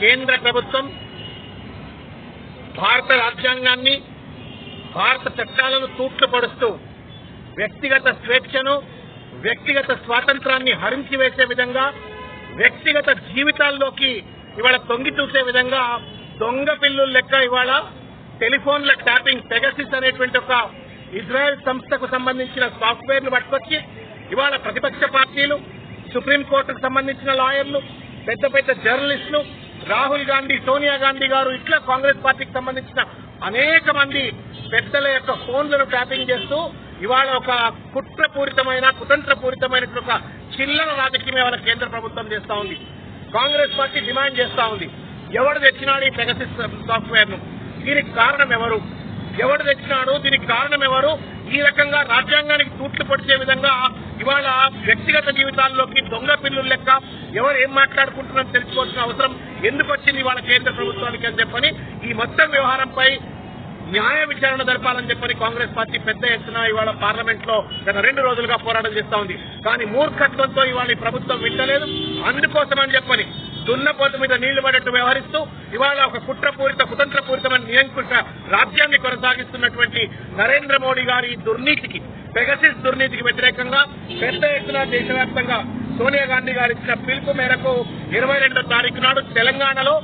కేంద్ర ప్రభుత్వం భారత రాజ్యాంగాన్ని భారత చట్టాలను తూట్లు పడుస్తూ వ్యక్తిగత స్వేచ్ఛను వ్యక్తిగత స్వాతంత్రాన్ని హరించి వేసే విధంగా వ్యక్తిగత జీవితాల్లోకి ఇవాళ తొంగి చూసే విధంగా దొంగ పిల్లుల లెక్క ఇవాళ టెలిఫోన్ల ట్యాపింగ్ పెగసిస్ అనేటువంటి ఒక ఇజ్రాయెల్ సంస్థకు సంబంధించిన సాఫ్ట్వేర్ను పట్టుకొచ్చి ఇవాళ ప్రతిపక్ష పార్టీలు సుప్రీంకోర్టుకు సంబంధించిన లాయర్లు పెద్ద పెద్ద జర్నలిస్టులు రాహుల్ గాంధీ సోనియా గాంధీ గారు ఇట్లా కాంగ్రెస్ పార్టీకి సంబంధించిన అనేక మంది పెద్దల యొక్క ఫోన్లను ట్యాపింగ్ చేస్తూ ఇవాళ ఒక కుట్రపూరితమైన కుతంత్రపూరితమైన ఒక చిల్లర రాజకీయం ఇవాళ కేంద్ర ప్రభుత్వం చేస్తా ఉంది. కాంగ్రెస్ పార్టీ డిమాండ్ చేస్తా ఉంది. ఎవడు తెచ్చినాడు ఈ పెగసిస్ సాఫ్ట్వేర్ను దీనికి కారణం ఎవరు? ఎవడు తెచ్చినాడు? దీనికి కారణం ఎవరు? ఈ రకంగా రాజ్యాంగానికి తూట్లు పొడిచే విధంగా ఇవాళ వ్యక్తిగత జీవితాల్లోకి దొంగ పిల్లలు లెక్క ఎవరు ఏం మాట్లాడుకుంటున్నారో తెలుసుకోవాల్సిన అవసరం ఎందుకు వచ్చింది ఇవాళ కేంద్ర ప్రభుత్వానికి అని చెప్పని ఈ మొత్తం వ్యవహారంపై న్యాయ విచారణ జరపాలని చెప్పని కాంగ్రెస్ పార్టీ పెద్ద ఎత్తున ఇవాళ పార్లమెంట్లో గత రెండు రోజులుగా పోరాటం చేస్తా ఉంది. కానీ మూర్ఖత్వంతో ఇవాళ ఈ ప్రభుత్వం వింటలేదు అందుకోసమని చెప్పని దున్నపోతు మీద నీళ్ళు పడేట్టు వ్యవహరిస్తూ ఇవాళ ఒక కుట్రపూరిత కుతంత్రపూరితమైన నియంకృత రాజ్యాన్ని కొనసాగిస్తున్నటువంటి నరేంద్ర మోడీ గారి దుర్నీతికి పెగసిస్ దుర్నీతికి వ్యతిరేకంగా పెద్ద ఎత్తున దేశవ్యాప్తంగా సోనియా గాంధీ గారు ఇచ్చిన పిలుపు మేరకు ఇరవై రెండో తారీఖు నాడు తెలంగాణలో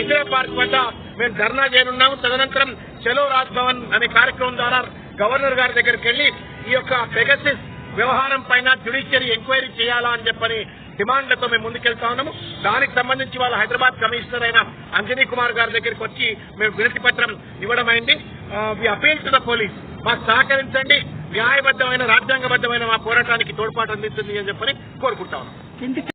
ఇందిరా పార్క్ వద్ద మేము ధర్నా చేయనున్నాము. తదనంతరం చలో రాజ్ భవన్ అనే కార్యక్రమం ద్వారా గవర్నర్ గారి దగ్గరికి వెళ్ళి ఈ యొక్క పెగసిస్ వ్యవహారం పైన జ్యుడిషియరీ ఎంక్వైరీ చేయాలా అని చెప్పని డిమాండ్లతో మేము ముందుకెళ్తా ఉన్నాము. దానికి సంబంధించి వాళ్ళ హైదరాబాద్ కమిషనర్ అయిన అంజనీ కుమార్ గారి దగ్గరికి వచ్చి మేము వినతి పత్రం ఇవ్వడం అయింది. We appeal to the police మాకు సహకరించండి. న్యాయబద్ధమైన రాజ్యాంగబద్దమైన మా పోరాటానికి తోడ్పాటు అందిస్తుంది అని చెప్పని కోరుకుంటా ఉన్నాం.